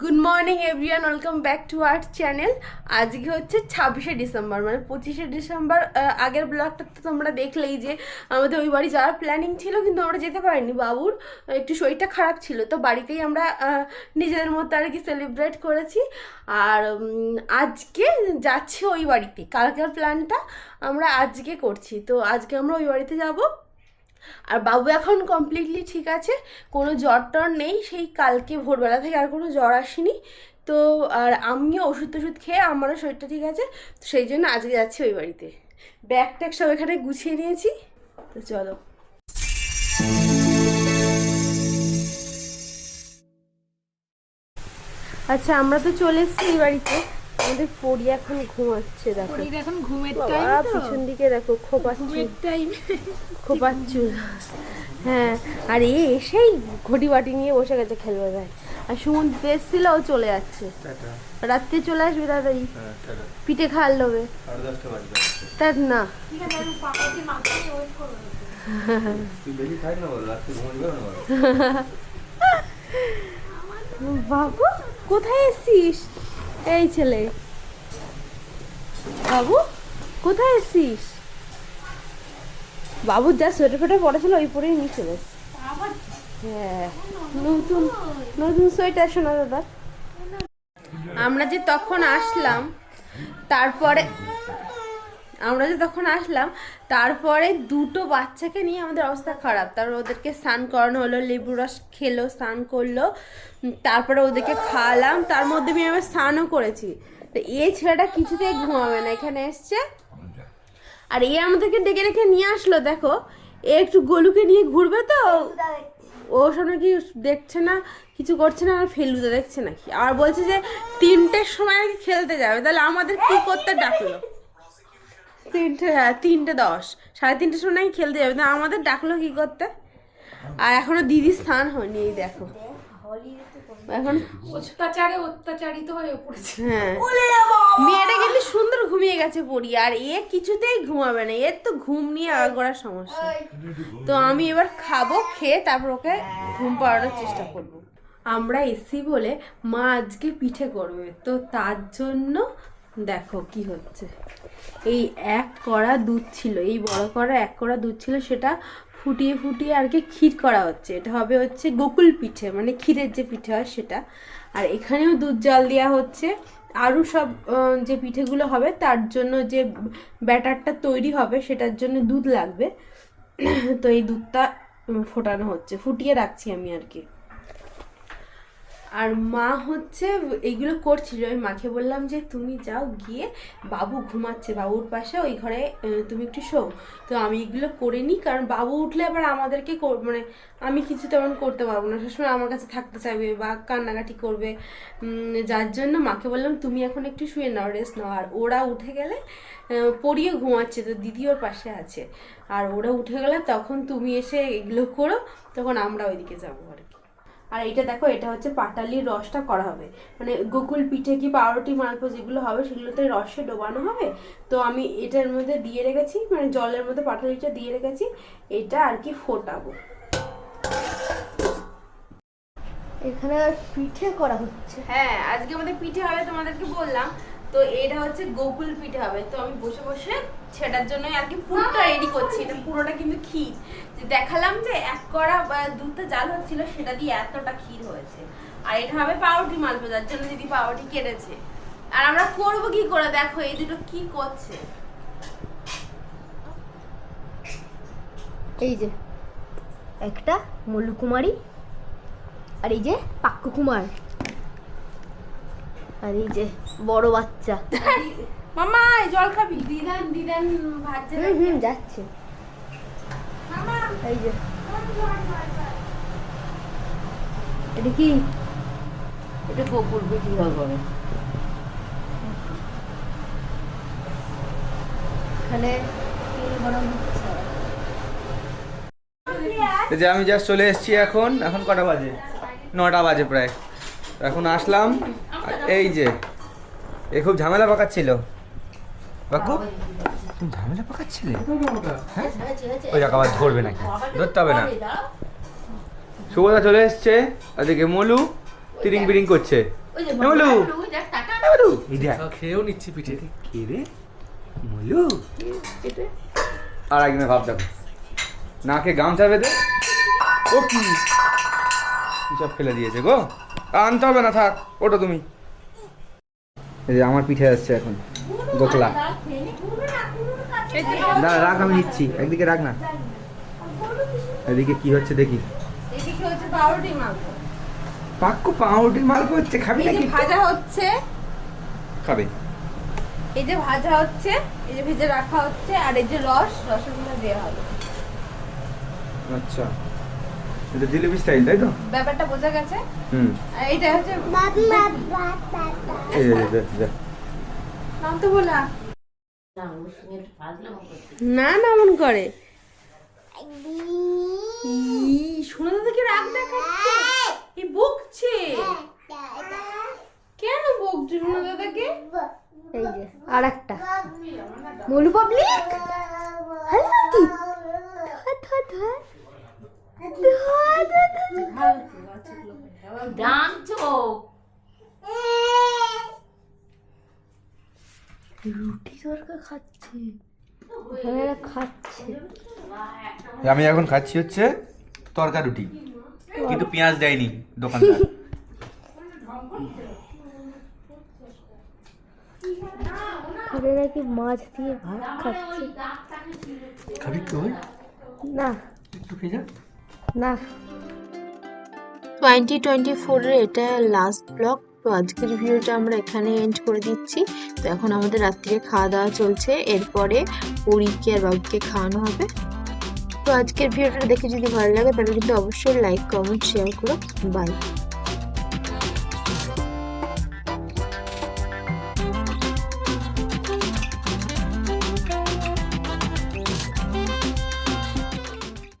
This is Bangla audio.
Good morning everyone welcome back to our channel আজকে হচ্ছে ছাব্বিশে ডিসেম্বর মানে পঁচিশে ডিসেম্বর আগের ব্লগটা তো তোমরা দেখলেই যে আমাদের ওই বাড়ি যাওয়ার প্ল্যানিং ছিল, কিন্তু আমরা যেতে পারিনি। বাবুর একটু শরীরটা খারাপ ছিল, তো বাড়িতেই আমরা নিজেদের মতো আর কি সেলিব্রেট করেছি। আর আজকে যাচ্ছি ওই বাড়িতে। কালকের প্ল্যানটা আমরা আজকে করছি। তো আজকে আমরা ওই বাড়িতে যাব। আর বাবু এখন কমপ্লিটলি ঠিক আছে, কোনো জ্বর টর নেই, সেই কালকে ভোরবেলা থেকে আর কোনো জ্বর আসেনি। তো আর আমিও ওষুধ টষুধ খেয়ে আমারও শরীরটা ঠিক আছে, তো সেই জন্য আজকে যাচ্ছি ওই বাড়িতে। ব্যাগ ট্যাগ সব এখানে গুছিয়ে নিয়েছি, তো চলো। আচ্ছা আমরা তো চলে এসেছি এই বাড়িতে। আমাদের পরি এখন ঘুমাচ্ছে দেখো। শরীর এখন ঘুমের টাইম তো। পিছন দিকে দেখো খোপাচ্ছি। ঘুমের টাইম খোপার চুল হ্যাঁ আর এ এসেই ঘটি বাটি নিয়ে বসে গেছে খেলবে ভাই। আর সুমন এসেছিল ও চলে যাচ্ছে। রাত্রে চলে আসবে তাড়াতাড়ি। পিঠে খাওয়ার লোভে। তার না। পারো বাবু কোথায় এসছিস? এই ছেলে। বাবু কোথায় এসছিস বাবুর যা সোয়েটার ফোটার পড়েছিল ওই পরেই নিয়ে চলে এসছি। হ্যাঁ নতুন নতুন সোয়েটার শোনা দাদা। আমরা যে তখন আসলাম তারপরে আমরা যে তখন আসলাম তারপরে দুটো বাচ্চাকে নিয়ে আমাদের অবস্থা খারাপ। তারপর ওদেরকে স্নান করানো হলো লেবু রস খেলো স্নান করল তারপরে ওদেরকে খাওয়ালাম। তার মধ্যে আমি আবার স্নানও করেছি। তো এই ছেলেটা কিছুতেই ঘুমাবে না এখানে এসছে। আর এ আমাদেরকে ডেকে রেখে নিয়ে আসলো দেখো। এ একটু গোলুকে নিয়ে ঘুরবে তো? ও সামনে কি দেখছে না কিছু করছে না আর ফেলুদা দেখছে নাকি। আর বলছে যে তিনটের সময় নাকি খেলতে যাবে তাহলে আমাদের কি করতে ডাকলো? তিনটে হ্যাঁ তিনটে দশ। সাড়ে তিনটের সময় খেলতে যাবে। তা আমাদের ডাকলো কি করতে? আর এখনও দিদির স্থান হয়নি এই দেখো। এখন অত্যাচারে অত্যাচারিত হয়ে পড়েছে। হ্যাঁ। মেয়েটা কিন্তু সুন্দর ঘুমিয়ে গেছে পড়ি আর এ কিছুতেই ঘুমাবে না। এর তো ঘুম নিয়ে আগাগোড়ার সমস্যা। তো আমি এবার খাব খেয়ে তারপর ওকে ঘুম পাড়ানোর চেষ্টা করব। আমরা এসি বলে মা আজকে পিঠে করবে। তো তার জন্য দেখো কি হচ্ছে। এই এক কড়া দুধ ছিল, এই বড় কড়া এক কড়া দুধ ছিল, সেটা ফুটিয়ে ফুটিয়ে আর কি ক্ষীর করা হচ্ছে। এটা হবে হচ্ছে গোকুল পিঠে মানে ক্ষীরের যে পিঠে হয় সেটা। আর এখানেও দুধ জাল দেওয়া হচ্ছে। আরও সব যে পিঠেগুলো হবে, তার জন্য যে ব্যাটারটা তৈরি হবে, সেটার জন্য দুধ লাগবে। তো এই দুধটা ফোটানো হচ্ছে, ফুটিয়ে রাখছি আমি আর কি। আর মা হচ্ছে এইগুলো করছিল। আমি মাকে বললাম যে, তুমি যাও গিয়ে বাবু ঘুমাচ্ছে, বাবুর পাশে ওই ঘরে তুমি একটু শো তো আমি এগুলো করে নিই, কারণ বাবু উঠলে আবার আমাদেরকে মানে আমি কিছু তেমন করতে পারব না। সবসময় আমার কাছে থাকতে চাইবে বা কান্নাকাটি করবে। যার জন্য মাকে বললাম, তুমি এখন একটু শুয়ে নাও রেস্ট নাও। আর ওরা উঠে গেলে পড়িয়ে ঘুমাচ্ছে, তো দিদি ওর পাশে আছে। আর ওরা উঠে গেলে তখন তুমি এসে এগুলো করো, তখন আমরা ওইদিকে যাব আর কি। আর এটা দেখো এটা হচ্ছে পাটালির রসটা করা হবে। মানে গোকুল পিঠে কি পাউরুটি মালপো যেগুলো হবে সেগুলোতে রসে ডোবানো হবে। তো আমি এটার মধ্যে দিয়ে রেখেছি মানে জলের মধ্যে পাটালিটা দিয়ে রেখেছি এটা আর কি ফোটাবো। এখানে পিঠে করা হচ্ছে। হ্যাঁ আজকে আমাদের পিঠে হবে তোমাদেরকে বললাম। তো এটা হচ্ছে গোকুল পিঠে হবে। তো আমি বসে বসে সেটার জন্য আর কি পুরোটা রেডি করছি। এটা পুরোটা কিন্তু ক্ষীর। যে দেখালাম যে এক কড়া বা দুধটা জাল হচ্ছিল সেটা দিয়ে এতটা ক্ষীর হয়েছে। আর এটা হবে পাউরুটি মালপো যার জন্য দিদি পাউরুটি কেটেছে। আর আমরা করব কি করে? দেখো এই দুটো কি করছে? এই যে একটা মল্লকুমারী আর এই যে পাক্কু কুমার। আর এই যে বড় বাচ্চা। মামা এই জল খাবি? দিদান দিদান ভাজছে হুম হুম যাচ্ছে। এই যে। এটা কি? এটা এখানে গরম হচ্ছে এই যে আমি জাস্ট চলে এসেছি এখন। এখন কটা বাজে? নটা বাজে প্রায়। এখন আসলাম। এই যে এ খুব ঝামেলা পাকাচ্ছিল। বাকু তুমি ঝামেলা পাকাচ্ছিলে? হ্যাঁ? ওই আবার ধরবে নাকি? ধরতে হবে না। শুভদা চলে এসছে মলু তিরিং বিরিং করছে দেখ। খেয়েও নিচ্ছি পিঠে। কে রে? মুলু? আর একদিনে ভাব দেখো। নাকে গামছা বেঁধে ও কি সব ফেলে দিয়েছে গো? আনতে হবে না থাক ওটা তুমি। এই যে আমার পিঠে আসছে এখন গোকলা দাঁড়া রাখ আমি নিচ্ছি। একদিকে রাখ না। এদিকে কি হচ্ছে দেখি। এদিকে হচ্ছে পাউরুটি মাখবো পাক্কু পাউরুটির মাল হচ্ছে খাবি নাকি ভাজা হচ্ছে। খাবে। এই যে ভাজা হচ্ছে এই যে ভেজে রাখা হচ্ছে আর এই যে রস রসগোল্লা দেওয়া হবে। আচ্ছা। এটা জিলিপি স্টাইল তাই তো? ব্যাপারটা বোঝা গেছে? হুম। এইটা হচ্ছে এই যে, যে, যে। নাম তো বলা না। না না মন করে। শোনা দাদাকে রাগ দেখাচ্ছে? এই বকছে। কেন বকছে শোনা দাদাকে? এই যে আর একটা মলু পাবলিক। হ্যালো ধর ধর ধর। ডান চোখ। রুটি তরকা খাচ্ছে। খাচ্ছে আমি এখন খাচ্ছি হচ্ছে তরকা রুটি কিন্তু পেঁয়াজ দেয়নি দোকানদার। নাকি মাছ দিয়ে ভাত খাচ্ছে? খাবি তুই না। একটু খেয়ে যা। না। টোয়েন্টি টোয়েন্টি ফোরের এটা লাস্ট ব্লক তো আজকের ভিডিওটা আমরা এখানে এন্ড করে দিচ্ছি। তো এখন আমাদের রাত্রিরে খাওয়া দাওয়া চলছে, এরপরে পরীকে আর বাবুকে খাওয়ানো হবে। তো আজকের ভিডিওটা দেখে যদি ভালো লাগে, তাহলে কিন্তু অবশ্যই লাইক কমেন্ট শেয়ার করো। বাই